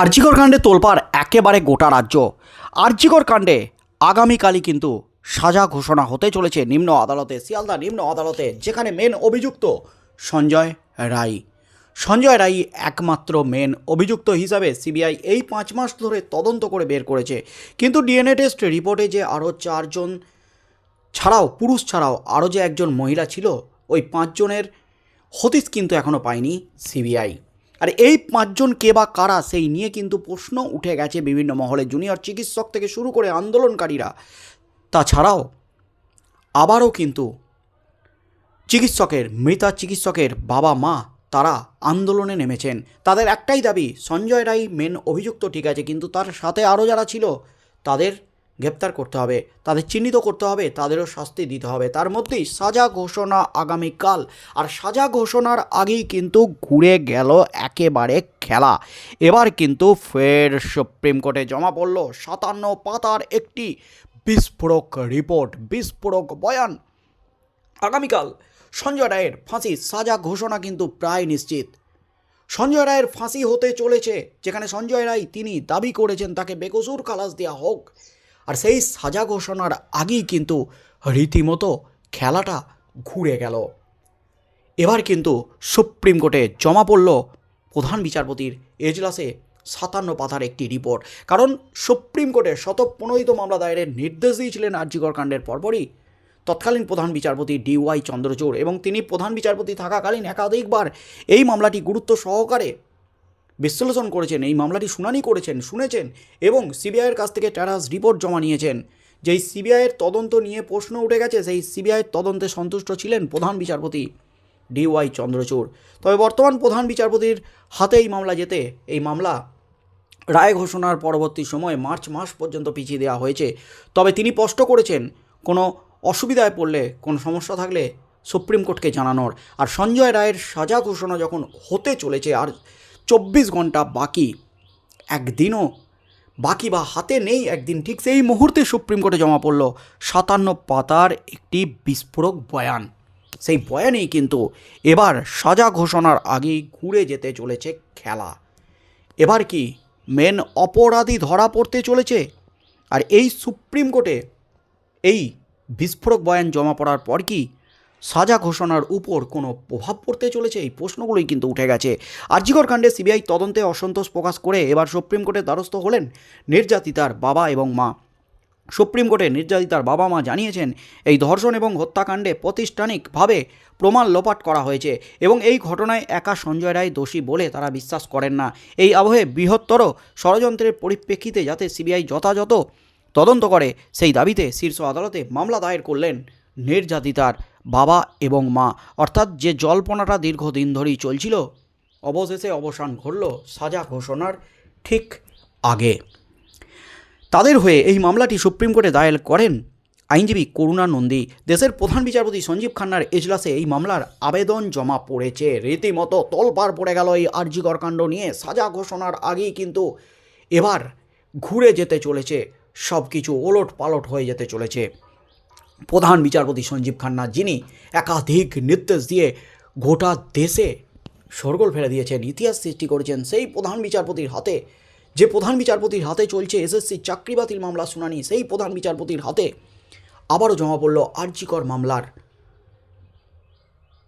আর্যিকর কাণ্ডে তোলপাড় একেবারে গোটা রাজ্য। আর্যিকর কাণ্ডে আগামীকালই কিন্তু সাজা ঘোষণা হতে চলেছে নিম্ন আদালতে, শিয়ালদা নিম্ন আদালতে, যেখানে মেন অভিযুক্ত সঞ্জয় রায়। সঞ্জয় রায় একমাত্র মেন অভিযুক্ত হিসাবে সিবিআই এই পাঁচ মাস ধরে তদন্ত করে বের করেছে। কিন্তু ডিএনএ টেস্ট রিপোর্টে যে আরও চারজন ছাড়াও, পুরুষ ছাড়াও আরও যে একজন মহিলা ছিল, ওই পাঁচজনের হদিস কিন্তু এখনও পায়নি সিবিআই আর এই পাঁচজন কে বা কারা সেই নিয়ে কিন্তু প্রশ্ন উঠে গেছে বিভিন্ন মহলে। জুনিয়র চিকিৎসক থেকে শুরু করে আন্দোলনকারীরা। তাছাড়াও আবারও কিন্তু চিকিৎসকের, মৃতা চিকিৎসকের বাবা মা তারা আন্দোলনে নেমেছেন। তাদের একটাই দাবি, সঞ্জয় রায় মেন অভিযুক্ত ঠিক আছে, কিন্তু তার সাথে আরও যারা ছিল, তাদের গ্রেপ্তার করতে হবে, তাদের চিহ্নিত করতে হবে, তাদেরও শাস্তি দিতে হবে। তার মধ্যেই সাজা ঘোষণা আগামীকাল। আর সাজা ঘোষণার আগেই কিন্তু ঘুরে গেল একেবারে খেলা। এবার কিন্তু ফের সুপ্রিম কোর্টে জমা পড়ল সাতান্ন পাতার একটি বিস্ফোরক রিপোর্ট, বিস্ফোরক বয়ান। আগামীকাল সঞ্জয় রায়ের ফাঁসি সাজা ঘোষণা কিন্তু প্রায় নিশ্চিত। সঞ্জয় রায়ের ফাঁসি হতে চলেছে, যেখানে সঞ্জয় রায় তিনি দাবি করেছেন তাকে বেকসুর খালাস দেওয়া হোক। আর সেই সাজা ঘোষণার আগেই কিন্তু রীতিমতো খেলাটা ঘুরে গেল। এবার কিন্তু সুপ্রিম কোর্টে জমা পড়ল প্রধান বিচারপতির এজলাসে সাতান্ন পাতার একটি রিপোর্ট। কারণ সুপ্রিম কোর্টে শতপ্রণোদিত মামলা দায়েরের নির্দেশ দিয়েছিলেন আর্যিকর কাণ্ডের পরপরই। তৎকালীন প্রধান বিচারপতি ডিওয়াই চন্দ্রচূড় এবং তিনি প্রধান বিচারপতি থাকাকালীন একাধিকবার এই মামলাটি গুরুত্ব সহকারে বিশ্লেষণ করেছেন, এই মামলাটি শুনানি করেছেন, শুনেছেন এবং সিবিআইয়ের কাছ থেকে ট্যারাস রিপোর্ট জমা নিয়েছেন। যেই সিবিআইয়ের তদন্ত নিয়ে প্রশ্ন উঠে গেছে, সেই সিবিআইয়ের তদন্তে সন্তুষ্ট ছিলেন প্রধান বিচারপতি ডিওয়াই চন্দ্রচূড়। তবে বর্তমান প্রধান বিচারপতির হাতে এই মামলা যেতে, এই মামলা রায় ঘোষণার পরবর্তী সময়ে মার্চ মাস পর্যন্ত পিছিয়ে দেওয়া হয়েছে। তবে তিনি স্পষ্ট করেছেন, কোনো অসুবিধায় পড়লে, কোনো সমস্যা থাকলে সুপ্রিম কোর্টকে জানানোর। আর সঞ্জয় রায়ের সাজা ঘোষণা যখন হতে চলেছে, আর চব্বিশ ঘণ্টা বাকি। একদিনও বাকি বা হাতে নেই একদিন। ঠিক সেই মুহূর্তে সুপ্রিম কোর্টে জমা পড়ল সাতান্ন পাতার একটি বিস্ফোরক বয়ান। সেই বয়ানেই কিন্তু এবার সাজা ঘোষণার আগেই ঘুরে যেতে চলেছে খেলা। এবার কি মেন অপরাধী ধরা পড়তে চলেছে? আর এই সুপ্রিম কোর্টে এই বিস্ফোরক বয়ান জমা পড়ার পর কি সাজা ঘোষণার উপর কোনো প্রভাব পড়তে চলেছে এই প্রশ্নগুলোই কিন্তু উঠে গেছে। আর্জিকর কাণ্ডে সিবিআই তদন্তে অসন্তোষ প্রকাশ করে এবার সুপ্রিম কোর্টের দ্বারস্থ হলেন নির্যাতিতার বাবা এবং মা। সুপ্রিম কোর্টে নির্যাতিতার বাবা মা জানিয়েছেন, এই ধর্ষণ এবং হত্যাকাণ্ডে প্রাতিষ্ঠানিকভাবে প্রমাণ লোপাট করা হয়েছে এবং এই ঘটনায় একা সঞ্জয় রায় দোষী বলে তারা বিশ্বাস করেন না। এই আবহে বৃহত্তর ষড়যন্ত্রের পরিপ্রেক্ষিতে যাতে সিবিআই যথাযথ তদন্ত করে, সেই দাবিতে শীর্ষ আদালতে মামলা দায়ের করলেন নির্যাতিতার বাবা এবং মা। অর্থাৎ যে জল্পনাটা দীর্ঘদিন ধরেই চলছিল, অবশেষে অবসান ঘটল সাজা ঘোষণার ঠিক আগে। তাদের হয়ে এই মামলাটি সুপ্রিম কোর্টে দায়ের করেন আইনজীবী করুণা নন্দী। দেশের প্রধান বিচারপতি সঞ্জীব খান্নার এজলাসে এই মামলার আবেদন জমা পড়েছে। রীতিমতো তোলপাড় পড়ে গেল এই আর্যিকর কাণ্ড নিয়ে। সাজা ঘোষণার আগেই কিন্তু এবার ঘুরে যেতে চলেছে। সব কিছু ওলট পালট হয়ে যেতে চলেছে। প্রধান বিচারপতি সঞ্জীব খান্না, যিনি একাধিক নির্দেশ দিয়ে গোটা দেশে সরগোল ফেলে দিয়েছেন, ইতিহাস সৃষ্টি করেছেন, সেই প্রধান বিচারপতির হাতে, যে প্রধান বিচারপতির হাতে চলছে এসএসসি চাকরি বাতিল মামলা শুনানি, সেই প্রধান বিচারপতির হাতে আবারও জমা পড়ল আর্যিকর মামলার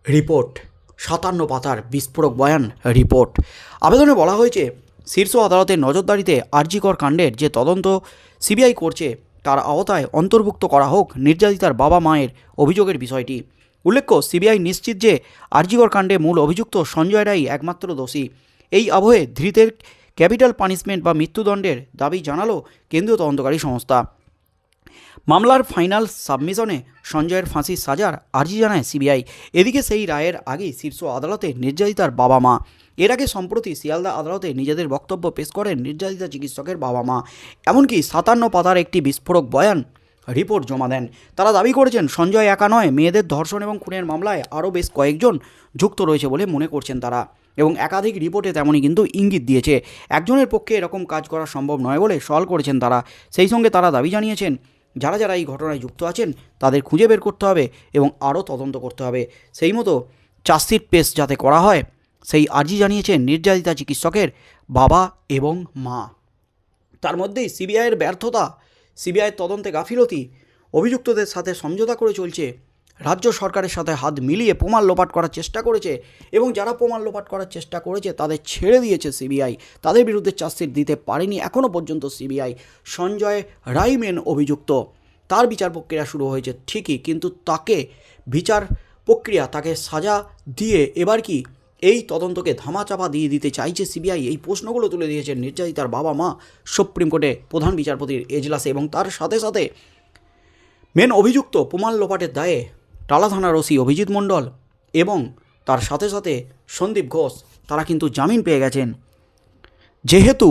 রিপোর্ট, সাতান্ন পাতার বিস্ফোরক বয়ান রিপোর্ট। আবেদনে বলা হয়েছে, শীর্ষ আদালতের নজরদারিতে আর্যিকর কাণ্ডের যে তদন্ত সিবিআই করছে তার আওতায় অন্তর্ভুক্ত করা হোক নির্যাতিতার বাবা মায়ের অভিযোগের বিষয়টি। উল্লেখ্য, সিবিআই নিশ্চিত যে আর্যিকর কাণ্ডে মূল অভিযুক্ত সঞ্জয় রায় একমাত্র দোষী। এই আবহে ধৃতের ক্যাপিটাল পানিশমেন্ট বা মৃত্যুদণ্ডের দাবি জানালো কেন্দ্রীয় তদন্তকারী সংস্থা। মামলার ফাইনাল সাবমিশনে সঞ্জয়ের ফাঁসির সাজার আর্জি জানায় সিবিআই। এদিকে সেই রায়ের আগেই শীর্ষ আদালতে নির্যাতিতার বাবা মা এর আগে সম্প্রতি শিয়ালদা আদালতে নিজেদের বক্তব্য পেশ করেন নির্যাতিতা চিকিৎসকের বাবা মা। এমনকি সাতান্ন পাতার একটি বিস্ফোরক বয়ান রিপোর্ট জমা দেন। তারা দাবি করেছেন, সঞ্জয় একা নয়, মেয়েদের ধর্ষণ এবং খুনের মামলায় আরও বেশ কয়েকজন যুক্ত রয়েছে বলে মনে করছেন তারা। এবং একাধিক রিপোর্টে তেমনই কিন্তু ইঙ্গিত দিয়েছে। একজনের পক্ষে এরকম কাজ করা সম্ভব নয় বলে সওয়াল করেছেন তারা। সেই সঙ্গে তারা দাবি জানিয়েছেন, যারা যারা এই ঘটনায় যুক্ত আছেন, তাদের খুঁজে বের করতে হবে এবং আরও তদন্ত করতে হবে। সেই মতো চার্জশিট পেশ যাতে করা হয় সেই আর্জি জানিয়েছেন নির্যাতিতা চিকিৎসকের বাবা এবং মা। তার মধ্যেই সিবিআইয়ের ব্যর্থতা সিবিআইয়ের তদন্তে গাফিলতি, অভিযুক্তদের সাথে সমঝোতা করে চলছে, রাজ্য সরকারের সাথে হাত মিলিয়ে প্রমাণ লোপাট করার চেষ্টা করেছে এবং যারা প্রমাণ লোপাট করার চেষ্টা করেছে তাদের ছেড়ে দিয়েছে সিবিআই। তাদের বিরুদ্ধে চার্জশিট দিতে পারেনি এখনও পর্যন্ত সিবিআই। সঞ্জয় রাইমেন অভিযুক্ত। তার বিচার প্রক্রিয়া শুরু হয়েছে ঠিকই, কিন্তু তাকে বিচার প্রক্রিয়া, তাকে সাজা দিয়ে এবার কি এই তদন্তকে ধামাচাপা দিয়ে দিতে চাইছে সিবিআই। এই প্রশ্নগুলো তুলে দিয়েছে নির্যাতিতার বাবা মা সুপ্রিম কোর্টে প্রধান বিচারপতির এজলাসে এবং তার সাথে সাথে মেন অভিযুক্ত প্রমাণ লোপাটের দায়ে টালা থানার ওসি অভিজিৎ মণ্ডল এবং তার সাথে সাথে সন্দীপ ঘোষ, তারা কিন্তু জামিন পেয়ে গেছেন। যেহেতু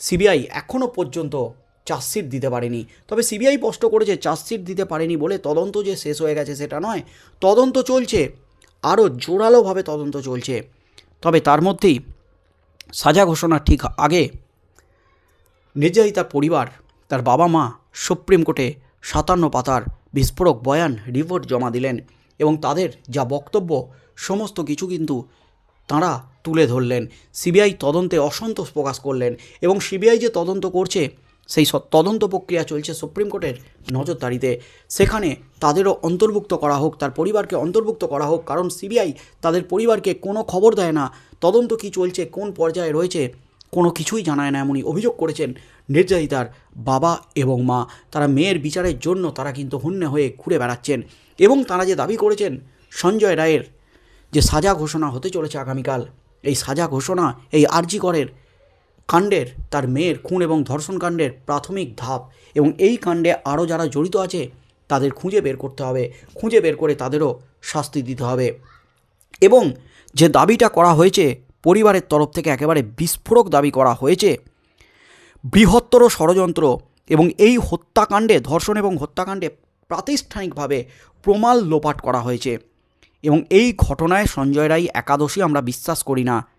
সিবিআই এখনও পর্যন্ত চার্জশিট দিতে পারেনি। তবে সিবিআই স্পষ্ট করেছে চার্জশিট দিতে পারেনি বলে তদন্ত যে শেষ হয়ে গেছে সেটা নয়, তদন্ত চলছে। আরও জোরালোভাবে তদন্ত চলছে। তবে তার মধ্যেই সাজা ঘোষণার ঠিক আগে নির্যাতিতার পরিবার, তার বাবা মা, সুপ্রিম কোর্টে সাতান্ন পাতার বিস্ফোরক বয়ান, রিপোর্ট জমা দিলেন এবং তাদের যা বক্তব্য, সমস্ত কিছু কিন্তু তাঁরা তুলে ধরলেন। সিবিআই তদন্তে অসন্তোষ প্রকাশ করলেন এবং সিবিআই যে তদন্ত করছে সেই তদন্ত প্রক্রিয়া চলছে সুপ্রিম কোর্টের নজরদারিতে। সেখানে তাদেরও অন্তর্ভুক্ত করা হোক, তার পরিবারকে অন্তর্ভুক্ত করা হোক, কারণ সিবিআই তাদের পরিবারকে কোনো খবর দেয় না, তদন্ত কি চলছে, কোন পর্যায়ে রয়েছে, কোনো কিছুই জানায় না এমনই অভিযোগ করেছেন নির্যাতিতার বাবা এবং মা। তারা মেয়ের বিচারের জন্য তারা কিন্তু হন্যে হয়ে ঘুরে বেড়াচ্ছেন এবং তারা যে দাবি করেছেন সঞ্জয় রায়ের যে সাজা ঘোষণা হতে চলেছে আগামীকাল, এই সাজা ঘোষণা, এই আরজি করের কাণ্ডের, তার মেয়ের খুন এবং ধর্ষণ কাণ্ডের প্রাথমিক ধাপ এবং এই কাণ্ডে আরও যারা জড়িত আছে, তাদের খুঁজে বের করতে হবে। খুঁজে বের করে তাদেরও শাস্তি দিতে হবে। এবং যে দাবিটা করা হয়েছে, পরিবারের তরফ থেকে একেবারে বিস্ফোরক দাবি করা হয়েছে, বৃহত্তর ষড়যন্ত্র এবং এই হত্যাকাণ্ডে, ধর্ষণ এবং হত্যাকাণ্ডে প্রাতিষ্ঠানিকভাবে প্রমাণ লোপাট করা হয়েছে। এবং এই ঘটনায় সঞ্জয় রায় একাদশী আমরা বিশ্বাস করি না।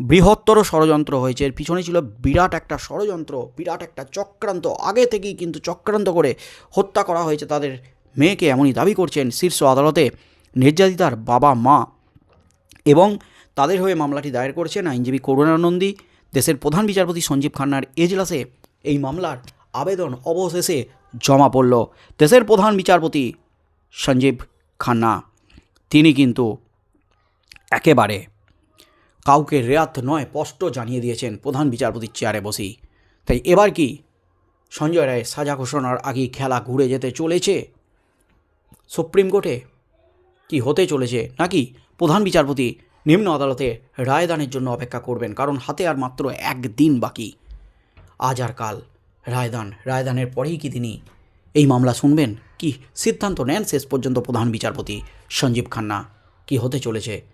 বৃহত্তর ষড়যন্ত্র হয়েছে। এর পিছনে ছিল বিরাট একটা ষড়যন্ত্র, বিরাট একটা চক্রান্ত। আগে থেকেই কিন্তু চক্রান্ত করে হত্যা করা হয়েছে তাদের মেয়েকে, এমনই দাবি করছেন শীর্ষ আদালতে নির্যাতিতার বাবা মা। এবং তাদের হয়ে মামলাটি দায়ের করেছেন আইনজীবী করুণানন্দী দেশের প্রধান বিচারপতি সঞ্জীব খান্নার এজলাসে এই মামলার আবেদন অবশেষে জমা পড়ল। দেশের প্রধান বিচারপতি সঞ্জীব খান্না, তিনি কিন্তু একেবারে কাউকে রেয়াত নয়, স্পষ্ট জানিয়ে দিয়েছেন প্রধান বিচারপতির চেয়ারে বসেই। তাই এবার কি সঞ্জয় রায় সাজা ঘোষণার আগেই খেলা ঘুরে যেতে চলেছে? সুপ্রিম কোর্টে কি হতে চলেছে নাকি প্রধান বিচারপতি নিম্ন আদালতে রায়দানের জন্য অপেক্ষা করবেন? কারণ হাতে আর মাত্র একদিন বাকি। আজ আর কাল রায়দান, রায়দানের পরেই কি তিনি এই মামলা শুনবেন? কি সিদ্ধান্ত নেন শেষ পর্যন্ত প্রধান বিচারপতি সঞ্জীব খান্না? কি হতে চলেছে?